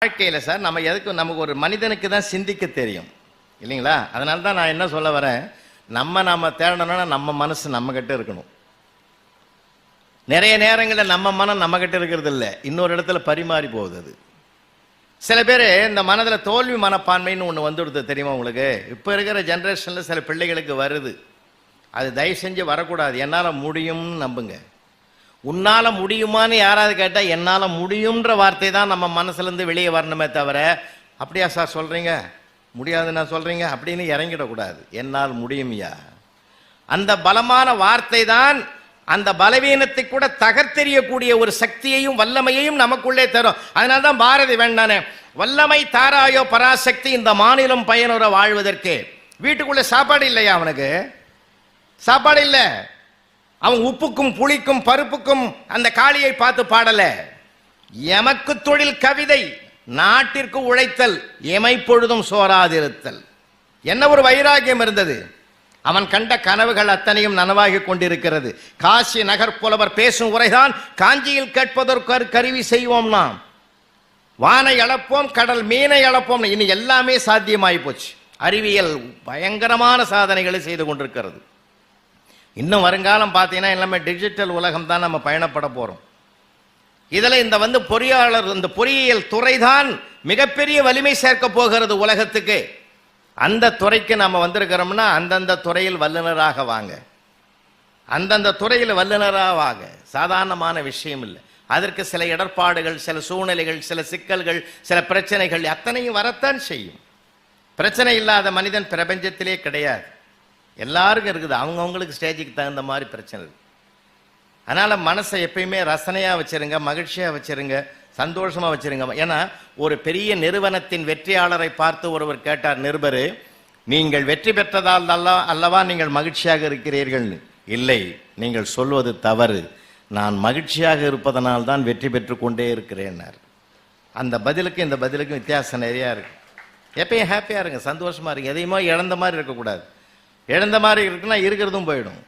வாழ்க்கையில் சார் நம்ம எதுக்கு நமக்கு ஒரு மனிதனுக்கு தான் சிந்திக்க தெரியும். இல்லைங்களா? அதனால தான் நான் என்ன சொல்ல வரேன்? நம்ம நாம் தேடணும்னா நம்ம மனசு நம்ம இருக்கணும். நிறைய நேரங்களில் நம்ம மனம் நம்மக்கிட்ட இருக்கிறது இல்லை. இன்னொரு இடத்துல பரிமாறி போகுது அது. சில பேர் இந்த மனதில் தோல்வி மனப்பான்மைன்னு ஒன்று வந்துடுது தெரியுமா உங்களுக்கு? இப்போ இருக்கிற ஜென்ரேஷனில் சில பிள்ளைகளுக்கு வருது. அது தயவு செஞ்சு வரக்கூடாது. என்னால் முடியும்னு நம்புங்க. உன்னால் முடியுமான்னு யாராவது கேட்டால் என்னால் முடியுன்ற வார்த்தை தான் நம்ம மனசுலேருந்து வெளியே வரணுமே தவிர அப்படியா சார் சொல்கிறீங்க முடியாதுன்னா சொல்கிறீங்க அப்படின்னு இறங்கிடக்கூடாது. என்னால் முடியும்யா? அந்த பலமான வார்த்தை தான் அந்த பலவீனத்தை கூட தகர்த்தெறியக்கூடிய ஒரு சக்தியையும் வல்லமையையும் நமக்குள்ளே தரும். அதனால தான் பாரதி வேண்டானே வல்லமை தாராயோ பராசக்தி இந்த மாநிலம் பயனுற வாழ்வதற்கு. வீட்டுக்குள்ள சாப்பாடு இல்லையா அவனுக்கு? சாப்பாடு இல்லை. அவன் உப்புக்கும் புளிக்கும் பருப்புக்கும் அந்த காளியை பார்த்து பாடல. எமக்கு தொழில் கவிதை நாட்டிற்கு உழைத்தல் எமைப்பொழுதும் சோராதிருத்தல். என்ன ஒரு வைராகியம் இருந்தது. அவன் கண்ட கனவுகள் அத்தனையும் நனவாகி கொண்டிருக்கிறது. காசி நகர் புலவர் பேசும் உரைதான் காஞ்சியில் கேட்பதற்கு கருவி செய்வோம் நாம். வானை அளப்போம் கடல் மீனை அளப்போம். இனி எல்லாமே சாத்தியமாகி போச்சு. அறிவியல் பயங்கரமான சாதனைகளை செய்து கொண்டிருக்கிறது. இன்னும் வருங்காலம் பார்த்தீங்கன்னா எல்லாமே டிஜிட்டல் உலகம் தான் நம்ம பயணப்பட போகிறோம் இதில் இந்த வந்து பொறியாளர் இந்த பொறியியல் துறை தான் மிகப்பெரிய வலிமை சேர்க்க போகிறது உலகத்துக்கு. அந்த துறைக்கு நம்ம வந்திருக்கிறோம்னா அந்தந்த துறையில் வல்லுநராக வாங்க. அந்தந்த துறையில் வல்லுநராக வாங்க. சாதாரணமான விஷயம் இல்லை. அதற்கு சில இடர்பாடுகள் சில சூழ்நிலைகள் சில சிக்கல்கள் சில பிரச்சனைகள் அத்தனையும் வரத்தான் செய்யும். பிரச்சனை இல்லாத மனிதன் பிரபஞ்சத்திலே கிடையாது. எல்லாருக்கும் இருக்குது. அவங்கவுங்களுக்கு ஸ்டேஜுக்கு தகுந்த மாதிரி பிரச்சனை இருக்கு. அதனால் மனசை எப்பயுமே ரசனையாக வச்சுருங்க மகிழ்ச்சியாக வச்சுருங்க சந்தோஷமாக வச்சிருங்க. ஏன்னா ஒரு பெரிய நிறுவனத்தின் வெற்றியாளரை பார்த்து ஒருவர் கேட்டார் நிருபரு நீங்கள் வெற்றி பெற்றதால் அல்லவா அல்லவா நீங்கள் மகிழ்ச்சியாக இருக்கிறீர்கள்? இல்லை நீங்கள் சொல்வது தவறு. நான் மகிழ்ச்சியாக இருப்பதனால் தான் வெற்றி பெற்று கொண்டே இருக்கிறேன்னார். அந்த பதிலுக்கும் இந்த பதிலுக்கும் வித்தியாசம் நிறையா இருக்கு. எப்பயும் ஹாப்பியாக இருங்க சந்தோஷமாக இருங்க. எதையுமோ இழந்த மாதிரி இருக்கக்கூடாது. இழந்த மாதிரி இருக்குன்னா இருக்கிறதும் போயிடும்.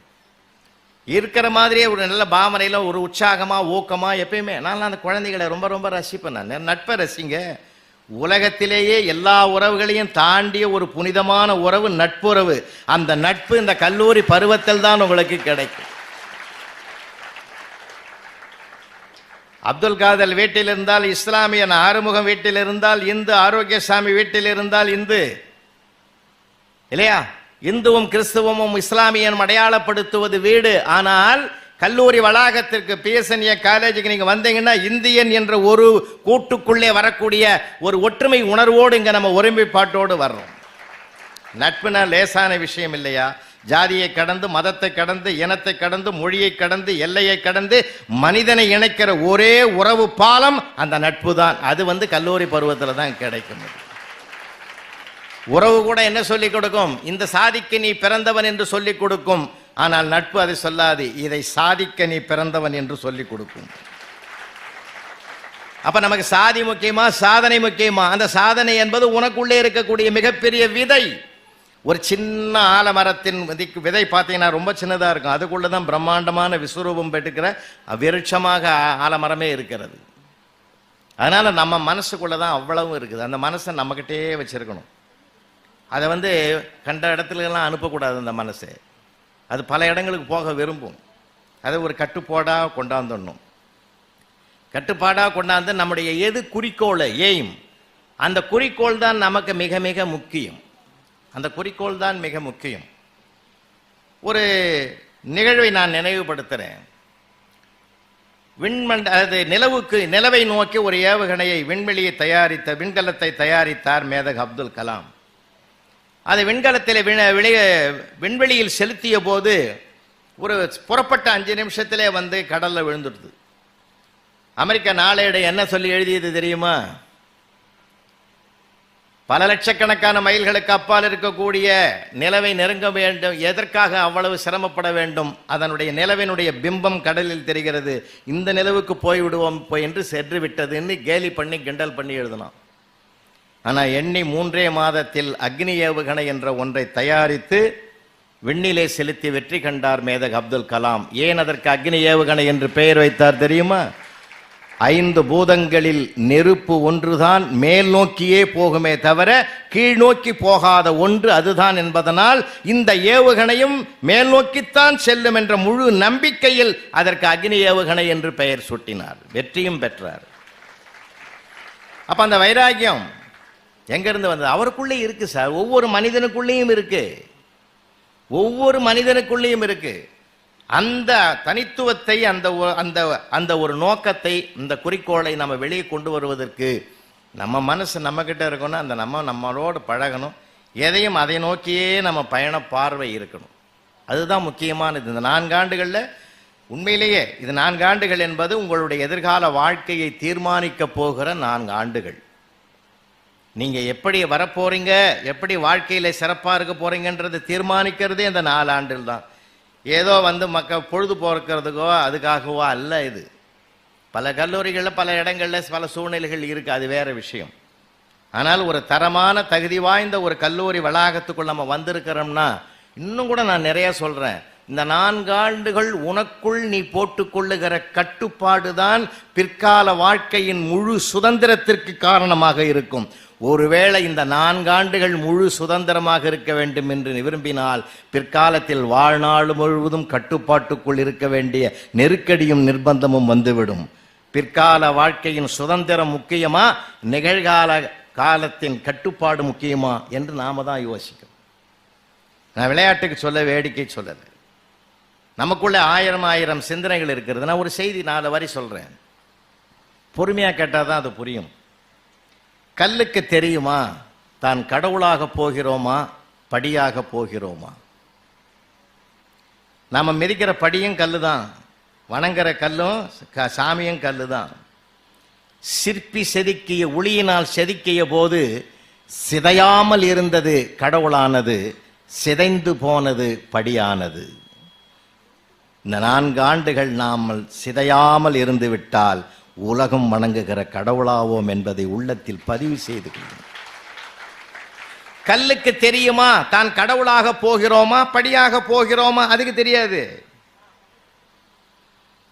இருக்கிற மாதிரியே ஒரு நல்ல பாவனையில் ஒரு உற்சாகமாக ஊக்கமாக எப்பயுமே. நான் அந்த குழந்தைகளை ரொம்ப ரொம்ப ரசிப்பேன் நான். நட்பை ரசிங்க. உலகத்திலேயே எல்லா உறவுகளையும் தாண்டிய ஒரு புனிதமான உறவு நட்புறவு. அந்த நட்பு இந்த கல்லூரி பருவத்தில் தான் உங்களுக்கு கிடைக்கும். அப்துல் காதல் வீட்டில் இருந்தால் இஸ்லாமியன் ஆறுமுகம் வீட்டில் இருந்தால் இந்து ஆரோக்கியசாமி வீட்டில் இருந்தால் இந்து. இல்லையா? இந்துவும் கிறிஸ்துவமும் இஸ்லாமியனும் அடையாளப்படுத்துவது வீடு. ஆனால் கல்லூரி வளாகத்திற்கு பிஎஸ்என்ஏ காலேஜுக்கு நீங்கள் வந்தீங்கன்னா இந்தியன் என்ற ஒரு கூட்டுக்குள்ளே வரக்கூடிய ஒரு ஒற்றுமை உணர்வோடு இங்கே நம்ம ஒருமைப்பாட்டோடு வர்றோம். நட்புனா லேசான விஷயம் இல்லையா? ஜாதியை கடந்து மதத்தை கடந்து இனத்தை கடந்து மொழியை கடந்து எல்லையை கடந்து மனிதனை இணைக்கிற ஒரே உறவு பாலம் அந்த நட்பு தான் அது வந்து கல்லூரி பருவத்தில் தான் கிடைக்கும். உறவு கூட என்ன சொல்லிக் கொடுக்கும்? இந்த சாதிக்கு நீ பிறந்தவன் என்று சொல்லிக் கொடுக்கும். ஆனால் நட்பு அதை சொல்லாது. இதை சாதிக்க நீ பிறந்தவன் என்று சொல்லிக் கொடுக்கும். அப்ப நமக்கு சாதி முக்கியமா? சாதனை முக்கியமா? அந்த சாதனை என்பது உனக்குள்ளே இருக்கக்கூடிய மிகப்பெரிய விதை. ஒரு சின்ன ஆலமரத்தின் விதைக்கு விதை பார்த்தீங்கன்னா ரொம்ப சின்னதாக இருக்கும். அதுக்குள்ளே தான் பிரம்மாண்டமான விஸ்வரூபம் பெற்றுக்கிற விருட்சமாக ஆலமரமே இருக்கிறது. அதனால் நம்ம மனசுக்குள்ளே தான் அவ்வளவும் இருக்குது. அந்த மனசை நம்மக்கிட்டே வச்சுருக்கணும். அதை வந்து கண்ட இடத்துலலாம் அனுப்பக்கூடாது அந்த மனசு. அது பல இடங்களுக்கு போக விரும்பும். அதை ஒரு கட்டுப்பாடாக கொண்டாந்துடணும். கட்டுப்பாடாக கொண்டாந்து நம்முடைய எது குறிக்கோள் எய்ம். அந்த குறிக்கோள் தான் நமக்கு மிக மிக முக்கியம். அந்த குறிக்கோள் தான் மிக முக்கியம். ஒரு நிகழ்வை நான் நினைவுபடுத்துகிறேன் விண்மண்ட அது நிலவுக்கு நிலவை நோக்கி ஒரு ஏவுகணையை விண்வெளியை தயாரித்த விண்கலத்தை தயாரித்தார் மேதக் அப்துல் கலாம். அதை விண்கலத்தில் விண்வெளியில் செலுத்திய போது ஒரு புறப்பட்ட அஞ்சு நிமிஷத்திலே வந்து கடலில் விழுந்துடுது. அமெரிக்க நாளேடு என்ன சொல்லி எழுதியது தெரியுமா? பல லட்சக்கணக்கான மைல்களுக்கு அப்பால் இருக்கக்கூடிய நிலவை நெருங்க வேண்டும் எதற்காக அவ்வளவு சிரமப்பட வேண்டும் அதனுடைய நிலவினுடைய பிம்பம் கடலில் தெரிகிறது இந்த நிலவுக்கு போய்விடுவோம் போய் என்று சென்று விட்டதுன்னு கேலி பண்ணி கிண்டல் பண்ணி எழுதினான். ஆனால் எண்ணி மூன்றே மாதத்தில் அக்னி ஏவுகணை என்ற ஒன்றை தயாரித்து விண்ணிலே செலுத்தி வெற்றி கண்டார் மேதக் அப்துல் கலாம். ஏன் அதற்கு அக்னி ஏவுகணை என்று பெயர் வைத்தார் தெரியுமா? ஐந்து பூதங்களில் நெருப்பு ஒன்றுதான் மேல் நோக்கியே போகுமே தவிர கீழ் நோக்கி போகாத ஒன்று அதுதான் என்பதனால் இந்த ஏவுகணையும் மேல் நோக்கித்தான் செல்லும் என்ற முழு நம்பிக்கையில் அதற்கு அக்னி ஏவுகணை என்று பெயர் சூட்டினார். வெற்றியும் பெற்றார். அப்ப அந்த வைராக்கியம் எங்கேருந்து வந்தது? அவருக்குள்ளே இருக்கு சார். ஒவ்வொரு மனிதனுக்குள்ளேயும் இருக்கு. ஒவ்வொரு மனிதனுக்குள்ளேயும் இருக்கு. அந்த தனித்துவத்தை அந்த அந்த அந்த ஒரு நோக்கத்தை இந்த குறிக்கோளை நம்ம வெளியே கொண்டு வருவதற்கு நம்ம மனசு நம்ம கிட்ட இருக்கணும் அந்த நம்ம நம்மளோடு பழகணும். எதையும் அதை நோக்கியே நம்ம பயண பார்வை இருக்கணும். அதுதான் முக்கியமானது. இந்த நான்காண்டுகளில் உண்மையிலேயே இது நான்காண்டுகள் என்பது உங்களுடைய எதிர்கால வாழ்க்கையை தீர்மானிக்க போகிற நான்கு ஆண்டுகள் நீங்கள் எப்படி வரப்போறீங்க? எப்படி வாழ்க்கையில் சிறப்பாக இருக்க போறீங்கன்றது தீர்மானிக்கிறதே இந்த நாலு ஆண்டில் தான். ஏதோ வந்து மக்கள் பொழுது போறக்கிறதுக்கோ அதுக்காகவோ அல்ல இது. பல கல்லூரிகளில் பல இடங்களில் பல சூழ்நிலைகள் இருக்குது அது வேற விஷயம். ஆனால் ஒரு தரமான தகுதி வாய்ந்த ஒரு கல்லூரி வளாகத்துக்குள் நம்ம வந்திருக்கிறோம்னா இன்னும் கூட நான் நிறைய சொல்கிறேன் இந்த நான்காண்டுகள் உனக்குள் நீ போட்டுக்கொள்ளுகிற கட்டுப்பாடு தான் பிற்கால வாழ்க்கையின் முழு சுதந்திரத்திற்கு காரணமாக இருக்கும். ஒருவேளை இந்த நான்காண்டுகள் முழு சுதந்திரமாக இருக்க வேண்டும் என்று விரும்பினால் பிற்காலத்தில் வாழ்நாள் முழுவதும் கட்டுப்பாட்டுக்குள் இருக்க வேண்டிய நெருக்கடியும் நிர்பந்தமும் வந்துவிடும். பிற்கால வாழ்க்கையின் சுதந்திரம் முக்கியமா நிகழ்கால காலத்தின் கட்டுப்பாடு முக்கியமா என்று நாம தான் யோசிக்கணும். நான் விளையாட்டுக்கு சொல்ல வேடிக்கை சொல்லலை. நமக்குள்ள ஆயிரம் ஆயிரம் சிந்தனைகள் இருக்கிறது. நான் ஒரு செய்தி நாலு வரி சொல்றேன். பொறுமையா கேட்டால் தான் அது புரியும். கல்லுக்கு தெரியுமா? தான் கடவுளாக போகிறோமா? படியாக போகிறோமா? நாம் மிதிக்கிற படியும் கல்லு தான் வணங்குற கல்லும் க- சாமியும் கல்லு தான் சிற்பி செதுக்கிய ஒளியினால் செதுக்கிய போது சிதையாமல் இருந்தது கடவுளானது சிதைந்து போனது படியானது. இந்த நான்கு ஆண்டுகள் நாமல் சிதையாமல் இருந்துவிட்டால் உலகம் வணங்குகிற கடவுளாவோம் என்பதை உள்ளத்தில் பதிவு செய்து கொள்ளும். கல்லுக்கு தெரியுமா? தான் கடவுளாக போகிறோமா? படியாக போகிறோமா? அதுக்கு தெரியாது.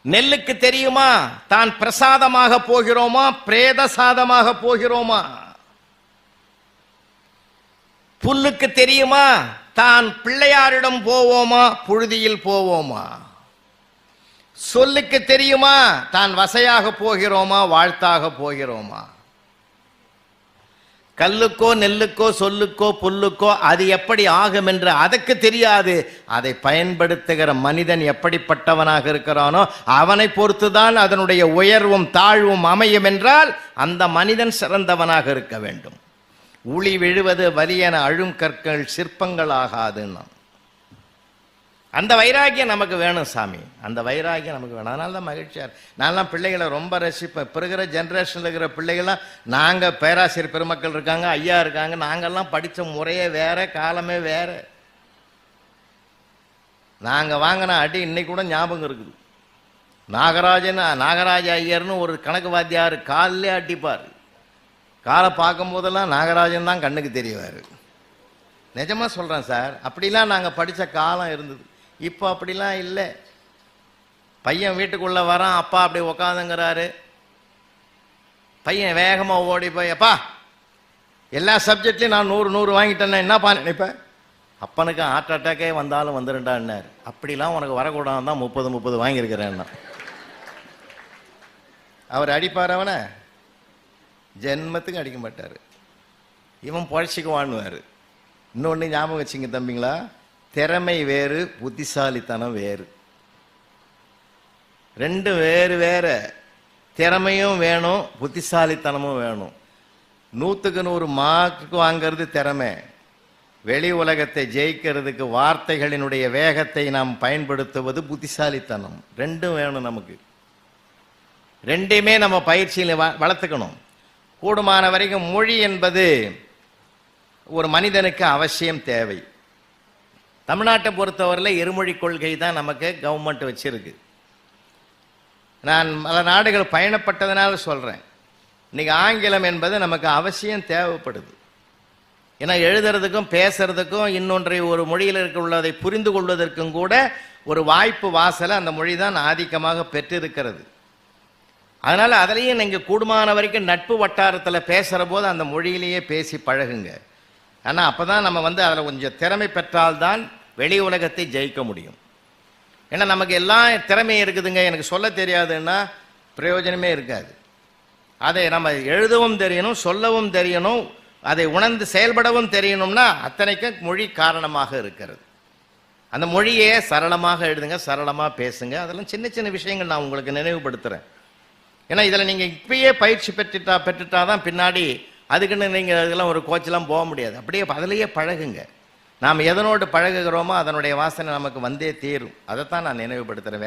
நெல்லுக்கு தெரியுமா? தான் பிரசாதமாக போகிறோமா? பிரேத சாதமாக போகிறோமா? புல்லுக்கு தெரியுமா? தான் பிள்ளையாரிடம் போவோமா? புழுதியில் போவோமா? சொல்லுக்கு தெரியுமா? தான் வசையாக போகிறோமா வாழ்த்தாக போகிறோமா? கல்லுக்கோ நெல்லுக்கோ சொல்லுக்கோ புல்லுக்கோ அது எப்படி ஆகும் என்று அதற்கு தெரியாது. அதை பயன்படுத்துகிற மனிதன் எப்படிப்பட்டவனாக இருக்கிறானோ அவனை பொறுத்துதான் அதனுடைய உயர்வும் தாழ்வும் அமையும் என்றால் அந்த மனிதன் சிறந்தவனாக இருக்க வேண்டும். உளி விழுவது வலியென அழும் கற்கள் சிற்பங்கள் ஆகாதுன்னா அந்த வைராக்கியம் நமக்கு வேணும் சாமி. அந்த வைராகியம் நமக்கு வேணும். அதனால தான் மகிழ்ச்சியாக நான்லாம் பிள்ளைகளை ரொம்ப ரசிப்பேன். இப்போ இருக்கிற ஜென்ரேஷனில் இருக்கிற பிள்ளைகள்லாம் நாங்கள் பேராசிரியர் பெருமக்கள் இருக்காங்க ஐயா இருக்காங்க. நாங்கள்லாம் படித்த முறையே வேறு காலமே வேறு. நாங்கள் வாங்கின அடி இன்னைக்கு கூட ஞாபகம் இருக்குது. நாகராஜன் நாகராஜ ஐயர்னு ஒரு கணக்கு வாத்தியார் காலிலே அடிப்பார். காலை பார்க்கும்போதெல்லாம் நாகராஜன் தான் கண்ணுக்கு தெரியவார் நிஜமாக சொல்கிறேன் சார் அப்படிலாம் நாங்கள் படித்த காலம் இருந்தது. இப்போ அப்படிலாம் இல்லை. பையன் வீட்டுக்குள்ள வரான் அப்பா அப்படி உக்காந்துங்கிறாரு. பையன் வேகமாக ஓடி போய் அப்பா எல்லா சப்ஜெக்ட்லையும் நான் நூறு நூறு வாங்கிட்டேன்னா என்னப்பா நினைப்பேன் அப்பனுக்கு ஹார்ட் அட்டாக்கே வந்தாலும் வந்துருண்டான்னாரு. அப்படிலாம் உனக்கு வரக்கூடாது தான் முப்பது முப்பது வாங்கியிருக்கிறேன்னா. அவர் அடிப்பார் அவனை. ஜென்மத்துக்கு அடிக்க மாட்டார். இவன் பழச்சிக்குவான்னுவார். இன்னொன்று ஞாபகம் வச்சுங்க தம்பிங்களா? திறமை வேறு புத்திசாலித்தனம் வேறு. ரெண்டு வேறு வேற. திறமையும் வேணும் புத்திசாலித்தனமும் வேணும். நூற்றுக்கு நூறு மார்க்கு வாங்கிறது திறமை. வெளி உலகத்தை ஜெயிக்கிறதுக்கு வார்த்தைகளினுடைய வேகத்தை நாம் பயன்படுத்துவது புத்திசாலித்தனம். ரெண்டும் வேணும் நமக்கு. ரெண்டையுமே நம்ம பயிற்சியில் வ- வளர்த்துக்கணும். கூடுமான வரைக்கும் மொழி என்பது ஒரு மனிதனுக்கு அவசியம் தேவை. தமிழ்நாட்டை பொறுத்தவரையில் இருமொழி கொள்கை தான் நமக்கு கவர்மெண்ட் வச்சிருக்கு. நான் பல நாடுகள் பயணப்பட்டதுனால சொல்கிறேன் இன்றைக்கி ஆங்கிலம் என்பது நமக்கு அவசியம் தேவைப்படுது. ஏன்னா எழுதுறதுக்கும் பேசுறதுக்கும் இன்னொன்றை ஒரு மொழியில் இருக்க உள்ளதை புரிந்து கொள்வதற்கும் கூட ஒரு வாய்ப்பு வாசலை அந்த மொழி தான் ஆதிக்கமாக பெற்றிருக்கிறது. அதனால் அதுலேயும் நீங்கள் கூடுமான வரைக்கும் நட்பு வட்டாரத்தில் பேசுகிற போது அந்த மொழியிலேயே பேசி பழகுங்க. ஆனால் அப்போ தான் நம்ம வந்து அதில் கொஞ்சம் திறமை பெற்றால்தான் வெளி உலகத்தை ஜெயிக்க முடியும். ஏன்னா நமக்கு எல்லாம் திறமையும் இருக்குதுங்க. எனக்கு சொல்ல தெரியாதுன்னா பிரயோஜனமே இருக்காது. அதை நம்ம எழுதவும் தெரியணும் சொல்லவும் தெரியணும் அதை உணர்ந்து செயல்படவும் தெரியணும்னா அத்தனைக்கும் மொழி காரணமாக இருக்கிறது. அந்த மொழியே சரளமாக எழுதுங்க சரளமாக பேசுங்க. அதெல்லாம் சின்ன சின்ன விஷயங்கள் நான் உங்களுக்கு நினைவுபடுத்துகிறேன் ஏன்னா இதில் நீங்கள் இப்பயே பயிற்சி பெற்றுட்டா பெற்றுட்டா தான் பின்னாடி அதுக்குன்னு நீங்கள் அதெல்லாம் ஒரு கோச்செல்லாம் போக முடியாது. அப்படியே அதிலேயே பழகுங்க. நாம் எதனோடு பழகுகிறோமோ அதனுடைய வாசனை நமக்கு வந்தே தீரும். அதைத்தான் நான் நினைவுபடுத்துகிறேன்